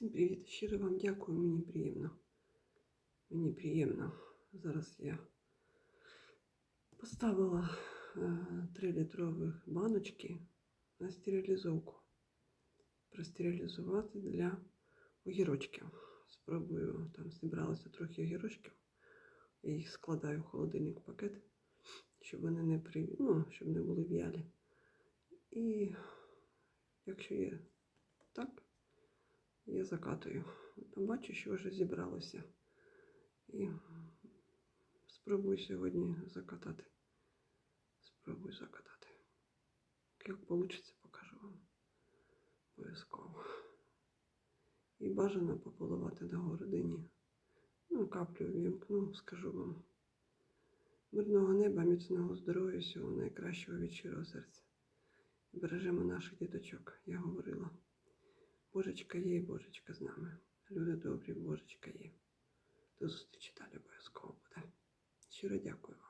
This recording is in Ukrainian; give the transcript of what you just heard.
Всім привіт! Щиро вам дякую, мені приємно. Мені приємно. Зараз я поставила е, 3 літрових баночки на стерилізовку. Простерилізувати для огірочків. Спробую, там зібралося трохи огірочків. Я їх складаю в холодильник в пакет, щоб вони не при... ну, щоб не були в'ялі. І якщо є так, я закатую. Бачу, що вже зібралося. І спробую сьогодні закатати. Спробую закатати. Як вийде, покажу вам. Обов'язково. І бажано пополивати на городині. Ну, каплю вімкну, скажу вам. Мирного неба, міцного здоров'я, всього найкращого від щирого серця. Бережемо наших діточок, я говорила. Божечка є і Божечка з нами. Люди добрі, Божечка є. До зустрічі далі обов'язково буде. Щиро дякую вам.